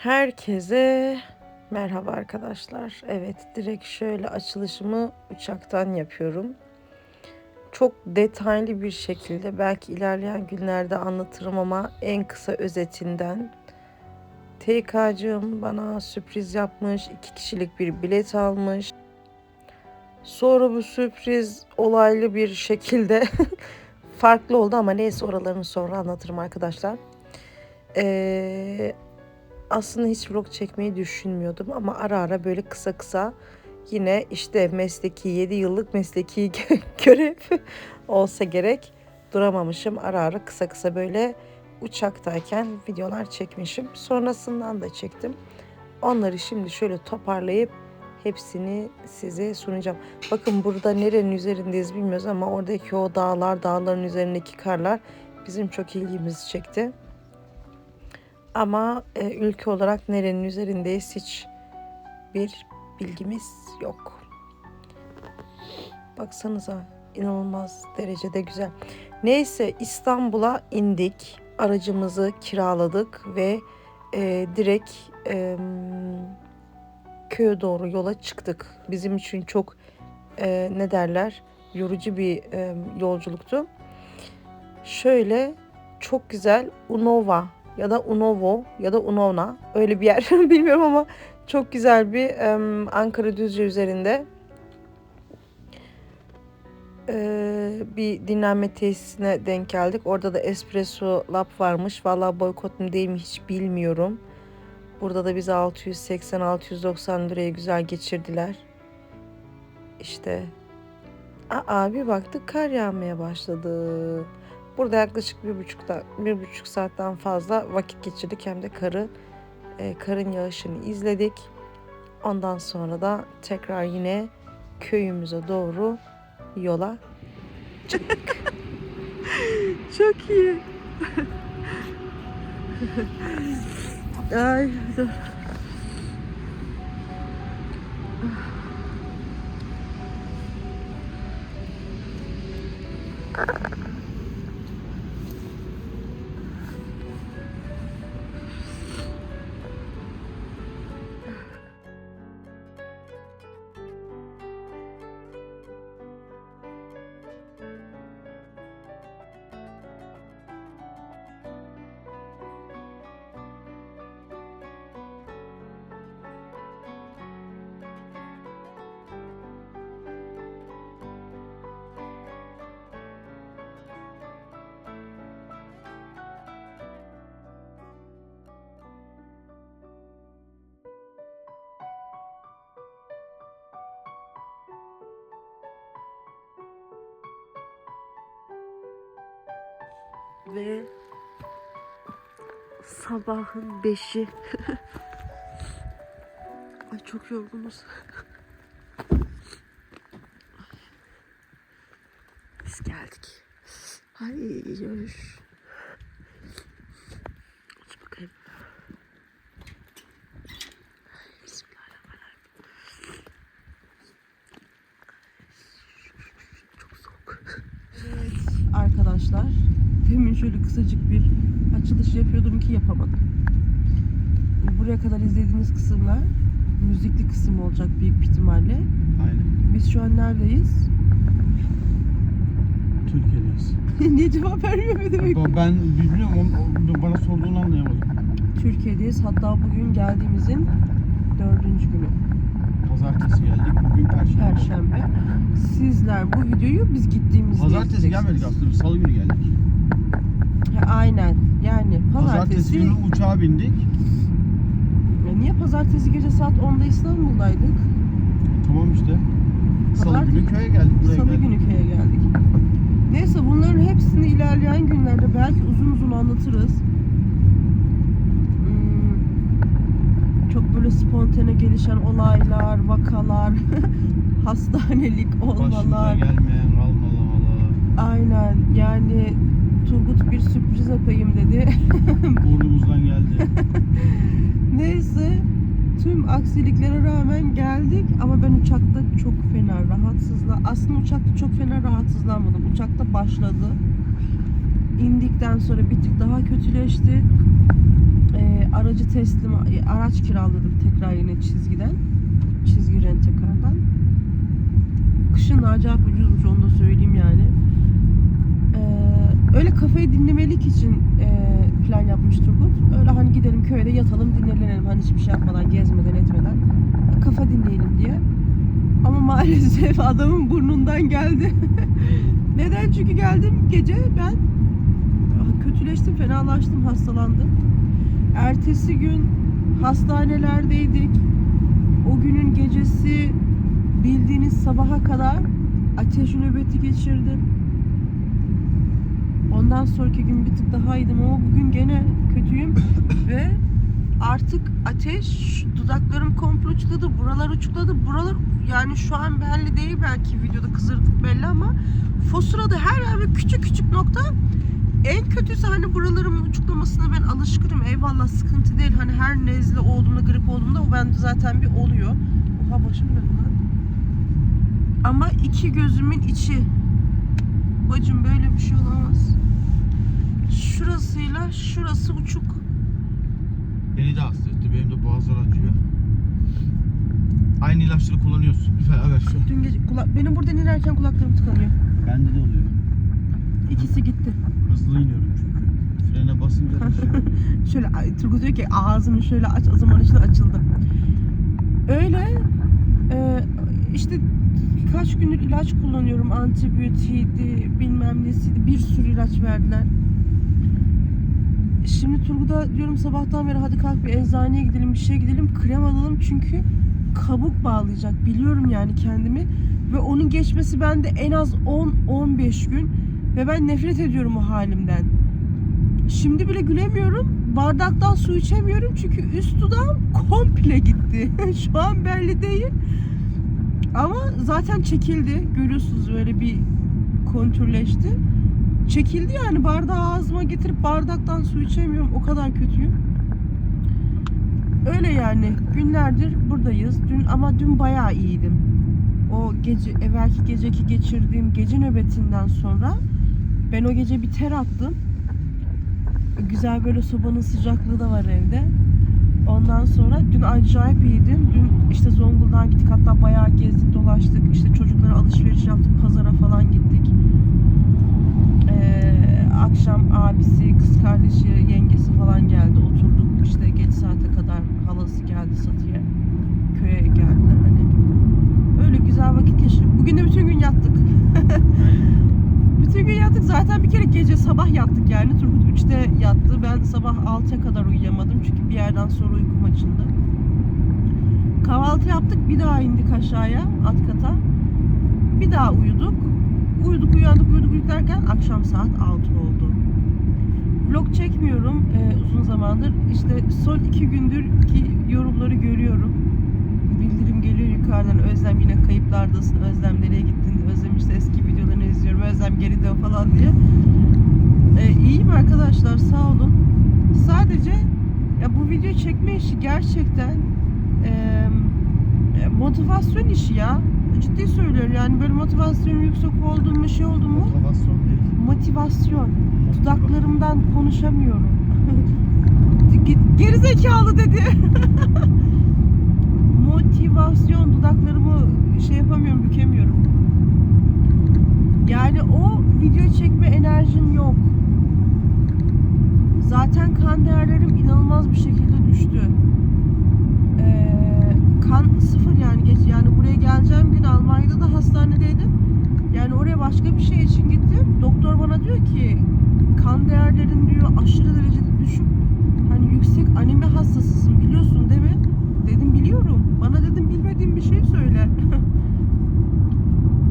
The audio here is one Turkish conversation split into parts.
Herkese merhaba arkadaşlar. Evet, direkt şöyle açılışımı uçaktan yapıyorum. Çok detaylı bir şekilde belki ilerleyen günlerde anlatırım ama en kısa özetinden TK'cığım bana sürpriz yapmış. iki kişilik bir bilet almış. Sonra bu sürpriz olaylı bir şekilde farklı oldu ama neyse oralarını sonra anlatırım arkadaşlar. Ee, aslında hiç vlog çekmeyi düşünmüyordum ama ara ara böyle kısa kısa yine işte mesleki 7 yıllık mesleki gö- görev olsa gerek duramamışım. Ara ara kısa kısa böyle uçaktayken videolar çekmişim. Sonrasından da çektim. Onları şimdi şöyle toparlayıp hepsini size sunacağım. Bakın burada nerenin üzerindeyiz bilmiyoruz ama oradaki o dağlar, dağların üzerindeki karlar bizim çok ilgimizi çekti. Ama e, ülke olarak nerenin üzerindeyiz hiç bir bilgimiz yok. Baksanıza inanılmaz derecede güzel. Neyse İstanbul'a indik. Aracımızı kiraladık ve e, direkt e, köye doğru yola çıktık. Bizim için çok e, ne derler yorucu bir e, yolculuktu. Şöyle çok güzel Unova ya da Unovo ya da Unovna öyle bir yer bilmiyorum ama çok güzel bir em, Ankara Düzce üzerinde e, bir dinlenme tesisine denk geldik. Orada da Espresso Lab varmış. Vallahi boykot mu değil mi hiç bilmiyorum. Burada da bizi 680-690 liraya güzel geçirdiler. İşte Aa, bir baktık kar yağmaya başladı. Burada yaklaşık bir buçukta, bir buçuk saatten fazla vakit geçirdik. Hem de karı, e, karın yağışını izledik. Ondan sonra da tekrar yine köyümüze doğru yola çıktık. Çok iyi. Ay dur. Ve sabahın beşi. Ay çok yorgunuz. Biz geldik. Ay yürüyüş. Aç bakayım. Çok soğuk. Evet arkadaşlar. Demin şöyle kısacık bir açılış yapıyordum ki yapamadım. Buraya kadar izlediğiniz kısımlar müzikli kısım olacak büyük bir ihtimalle. Aynen. Biz şu an neredeyiz? Türkiye'deyiz. Niye cevap vermiyor mu demek? Ben bilmiyorum o- bana sorduğunu anlayamadım. Türkiye'deyiz. Hatta bugün geldiğimizin dördüncü günü. Pazartesi geldik. Bugün Perşembe. Perşembe. Sizler bu videoyu biz gittiğimizde Pazartesi gelmedik aslında. Salı günü geldik. Aynen. Yani Pazartesi, pazartesi. günü uçağa bindik. Ya niye pazartesi gece saat 10'da İstanbul'daydık? Tamam işte. Salı günü köye geldik. Buraya Salı geldik. günü köye geldik. Neyse bunların hepsini ilerleyen günlerde belki uzun uzun anlatırız. Hmm, çok böyle spontane gelişen olaylar, vakalar, hastanelik Başımıza olmalar. gelmeyen kalmalamalar. Aynen yani Turgut bir sürpriz yapayım dedi. Burnumuzdan geldi. Neyse tüm aksiliklere rağmen geldik ama ben uçakta çok fena rahatsızla aslında uçakta çok fena rahatsızlanmadım. Uçakta başladı. İndikten sonra bir tık daha kötüleşti. Ee, aracı teslim araç kiraladık tekrar yine çizgiden. Çizgi rentekardan. Kışın acayip ucuzmuş onu da söyleyeyim yani. Öyle kafayı dinlemelik için e, plan yapmış Turgut. Öyle hani gidelim köyde yatalım dinlenelim hani hiçbir şey yapmadan gezmeden etmeden kafa dinleyelim diye. Ama maalesef adamın burnundan geldi. Neden? Çünkü geldim gece ben kötüleştim, fenalaştım, hastalandım. Ertesi gün hastanelerdeydik. O günün gecesi bildiğiniz sabaha kadar ateş nöbeti geçirdim. Ondan sonraki gün bir tık daha iyiydim ama bugün gene kötüyüm ve artık ateş dudaklarım komple uçladı, buralar uçladı, buralar yani şu an belli değil belki videoda kızırdık belli ama fosuradı her yer küçük küçük nokta en kötüsü hani buralarımın uçuklamasına ben alışkınım. Eyvallah sıkıntı değil. Hani her nezle olduğunda, grip olduğunda o bende zaten bir oluyor. Oha başım döndü lan. Ama iki gözümün içi. Bacım böyle bir şey olamaz. Şurasıyla şurası uçuk. Beni de hasta etti. Benim de boğazlar acıyor. Aynı ilaçları kullanıyorsun. Beraber şu. Dün gece kulak, benim buradan inerken kulaklarım tıkanıyor. Bende de oluyor. İkisi gitti. Hızlı iniyorum çünkü. Frene basınca da şey oluyor. Şöyle ay, Turgut diyor ki ağzını şöyle aç o zaman işte açıldı. Öyle e, işte kaç gündür ilaç kullanıyorum. Antibiyotiğiydi bilmem nesiydi bir sürü ilaç verdiler. Şimdi Turgut'a diyorum sabahtan beri hadi kalk bir eczaneye gidelim bir şey gidelim krem alalım çünkü kabuk bağlayacak biliyorum yani kendimi ve onun geçmesi bende en az 10-15 gün ve ben nefret ediyorum o halimden. Şimdi bile gülemiyorum. Bardaktan su içemiyorum çünkü üst dudağım komple gitti. Şu an belli değil. Ama zaten çekildi. Görüyorsunuz böyle bir kontürleşti. Çekildi yani bardağı ağzıma getirip bardaktan su içemiyorum. O kadar kötüyüm. Öyle yani günlerdir buradayız. Dün ama dün bayağı iyiydim. O gece evvelki geceki geçirdiğim gece nöbetinden sonra ben o gece bir ter attım. Güzel böyle sobanın sıcaklığı da var evde. Ondan sonra dün acayip iyiydim. Dün işte Zonguldak'a gittik hatta bayağı gezdik dolaştık. İşte çocuklara alışveriş yaptık. Pazara falan gittik. Ee, akşam abisi, kız kardeşi, yengesi falan geldi. Oturduk işte geç saate kadar halası geldi satıya. Köye geldiler hani. Öyle güzel vakit geçirdik. Bugün de bütün gün yattık. Bütün gün yattık. Zaten bir kere gece sabah yattık yani. Turgut 3'te yattı. Ben sabah 6'ya kadar uyuyamadım. Çünkü bir yerden sonra uykum açıldı. Kahvaltı yaptık. Bir daha indik aşağıya alt kata. Bir daha uyuduk. Uyuduk uyandık uyuduk uyuduk akşam saat 6 oldu. Vlog çekmiyorum e, uzun zamandır. İşte son iki gündür ki yorumları görüyorum. Bildirim geliyor yukarıdan. Özlem yine kayıplardasın. Özlem nereye gittin? Özlem işte eski videolarını izliyorum. Özlem geri dön falan diye. E, iyiyim arkadaşlar sağ olun. Sadece ya bu video çekme işi gerçekten e, e, motivasyon işi ya. Ciddi söylüyorum yani böyle motivasyonum yüksek oldu mu şey oldu mu Motivasyon değil. motivasyon. Dudaklarımdan konuşamıyorum. Ge- Gerizekalı dedi. Motivasyon dudaklarımı şey yapamıyorum, bükemiyorum. Yani o video çekme enerjim yok. Zaten kan değerlerim inanılmaz bir şekilde düştü. Ee, kan sıfır yani geç yani buraya geleceğim gün Almanya'da da hastanedeydim. Yani oraya başka bir şey için gittim. Doktor bana diyor ki kan değerlerin diyor aşırı derecede düşük. Hani yüksek anemi hastasısın biliyorsun değil mi? Dedim biliyorum. Bana dedim bilmediğim bir şey söyle.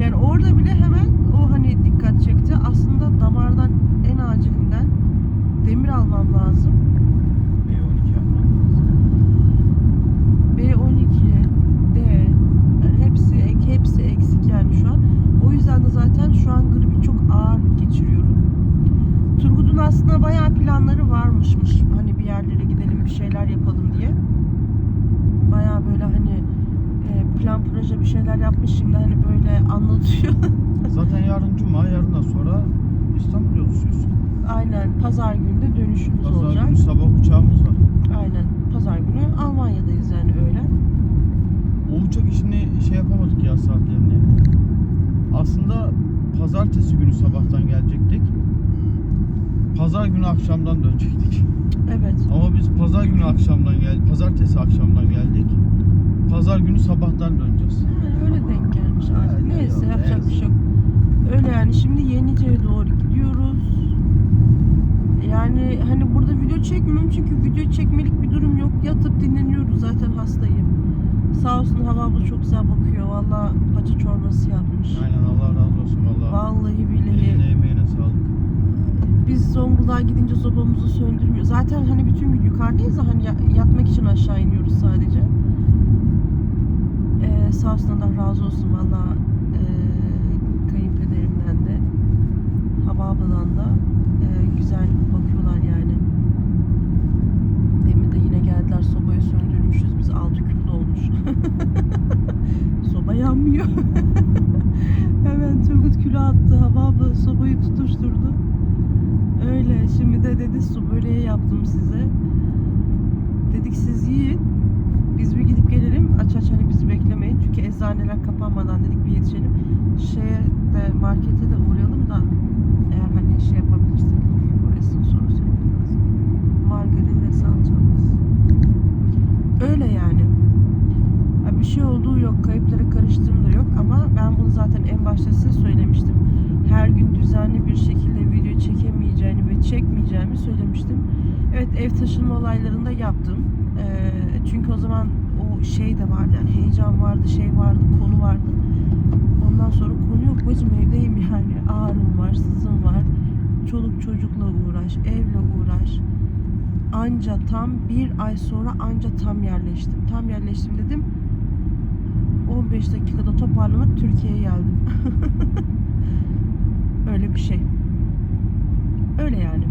yani orada bile hemen o hani dikkat çekti. Aslında damardan en acilinden demir almam lazım. B12 yapman lazım. B12, D yani hepsi ek, hepsi eksik yani şu an. O yüzden de zaten şu an gribi çok ağır geçiriyorum. Turgut'un aslında bayağı planları varmışmış. Hani bir yerlere gidelim bir şeyler yapalım diye. Bayağı böyle hani e, plan proje bir şeyler yapmış şimdi hani böyle anlatıyor. Zaten yarın cuma, yarından sonra İstanbul sürüyorsun. Aynen pazar günü de dönüşümüz pazar olacak. Pazar günü sabah uçağımız var. Aynen pazar günü Almanya'dayız yani öğlen. O uçak işini şey yapamadık ya saatlerini. Aslında pazartesi günü sabahtan gelecektik. Pazar günü akşamdan dönecektik. Evet. Ama biz pazar günü akşamdan geldik. Pazartesi akşamdan geldik. Pazar günü sabahtan döneceğiz. Ha, öyle denk gelmiş. Artık. Neyse yapacak bir şey yok. Öyle yani şimdi Yenice'ye doğru gidiyoruz. Yani hani burada video çekmiyorum çünkü video çekmelik bir durum yok. Yatıp dinleniyoruz zaten hastayım. Sağ olsun hava abla çok güzel bakıyor. Valla paça çorbası yapmış. Aynen Allah razı olsun valla. Vallahi billahi. Eline emeğine sağlık. Biz Zonguldak'a gidince sobamızı söndürmüyor. Zaten hani bütün gün yukarıdayız da hani ya- yatmak için aşağı iniyoruz sadece. Ee, sağ olsun Allah razı olsun valla ee, kayınpederimden de Hava abladan da ee, güzel bakıyorlar yani. Demin de yine geldiler sobayı söndürmüşüz biz altı küllü olmuş. Soba yanmıyor. Hemen Turgut külü attı. Hava abla sobayı tutuşturdu. Öyle. Şimdi de dedi su böreği yaptım size. Dedik siz yiyin. Biz bir gidip gelelim. Aç aç hani bizi beklemeyin. Çünkü eczaneler kapanmadan dedik bir yetişelim. Şeye de markete de uğrayalım da eğer hani şey yapabilirsek. Orasını soru söylemez. Margarin ne salçamız. Öyle yani. Bir şey olduğu yok. Kayıplara karıştığım da yok. Ama ben bunu zaten en başta size söylemiştim her gün düzenli bir şekilde video çekemeyeceğini ve çekmeyeceğimi söylemiştim. Evet ev taşınma olaylarında yaptım. Ee, çünkü o zaman o şey de vardı yani heyecan vardı, şey vardı, konu vardı. Ondan sonra konu yok bacım evdeyim yani. Ağrım var, sızım var. Çoluk çocukla uğraş, evle uğraş. Anca tam bir ay sonra anca tam yerleştim. Tam yerleştim dedim. 15 dakikada toparlanıp Türkiye'ye geldim. Öyle bir şey. Öyle yani.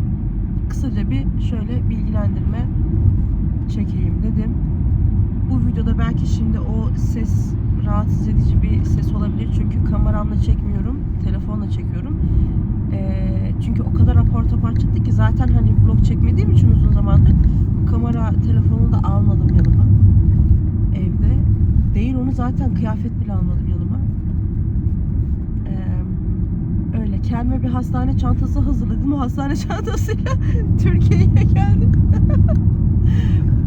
Kısaca bir şöyle bilgilendirme çekeyim dedim. Bu videoda belki şimdi o ses rahatsız edici bir ses olabilir. Çünkü kameramla çekmiyorum. Telefonla çekiyorum. Ee, çünkü o kadar apar topar çıktı ki zaten hani vlog çekmediğim için uzun zamandır kamera telefonu da almadım yanıma. Evde. Değil onu zaten kıyafet bile almadım yanıma. Ee, öyle kendime bir hastane çantası hazırladım. O hastane çantasıyla Türkiye'ye geldim.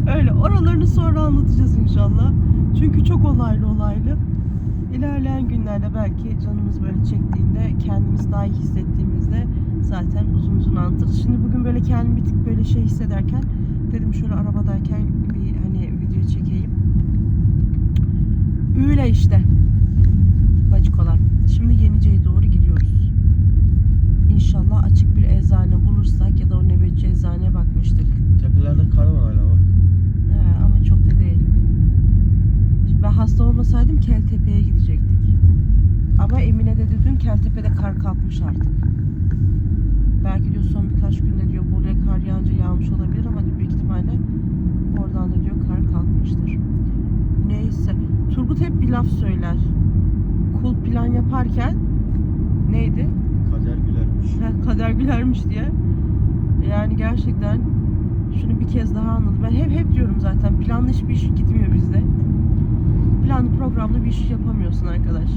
öyle oralarını sonra anlatacağız inşallah. Çünkü çok olaylı olaylı. İlerleyen günlerde belki canımız böyle çektiğinde kendimiz daha iyi hissettiğimizde zaten uzun uzun anlatırız. Şimdi bugün böyle kendimi bir tık böyle şey hissederken dedim şöyle arabadayken bir hani video çekeyim. Öyle işte. Bacıkolar. Şimdi Yenice'ye doğru gidiyoruz. İnşallah açık bir eczane bulursak ya da o nöbetçi eczaneye bakmıştık. Tepelerde kar var hala bak. He, ama çok da değil. Şimdi ben hasta olmasaydım Keltepe'ye gidecektik. Ama Emine de dün Keltepe'de kar kalkmış artık. Belki diyor son birkaç günde diyor Bolu'ya kar yağınca yağmış olabilir ama diyor büyük ihtimalle oradan da diyor kar kalkmıştır. Neyse. Turgut hep bir laf söyler. Kul plan yaparken neydi? Kader gülermiş. Ha, kader gülermiş diye. Yani gerçekten şunu bir kez daha anladım. Ben hep hep diyorum zaten planlı hiçbir iş gitmiyor bizde. Planlı programlı bir iş yapamıyorsun arkadaş.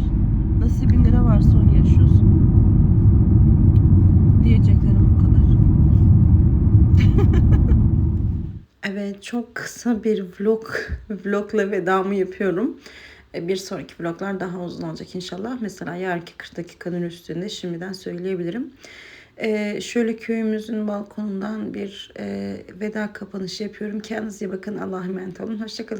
Nasibinde ne varsa onu yaşıyorsun. Diyeceklerim bu kadar. Evet çok kısa bir vlog vlogla vedamı yapıyorum. E, Bir sonraki vloglar daha uzun olacak inşallah. Mesela yarınki 40 dakikanın üstünde şimdiden söyleyebilirim. E, şöyle köyümüzün balkonundan bir e, veda kapanışı yapıyorum. Kendinize iyi bakın. Allah'a emanet olun. Hoşçakalın.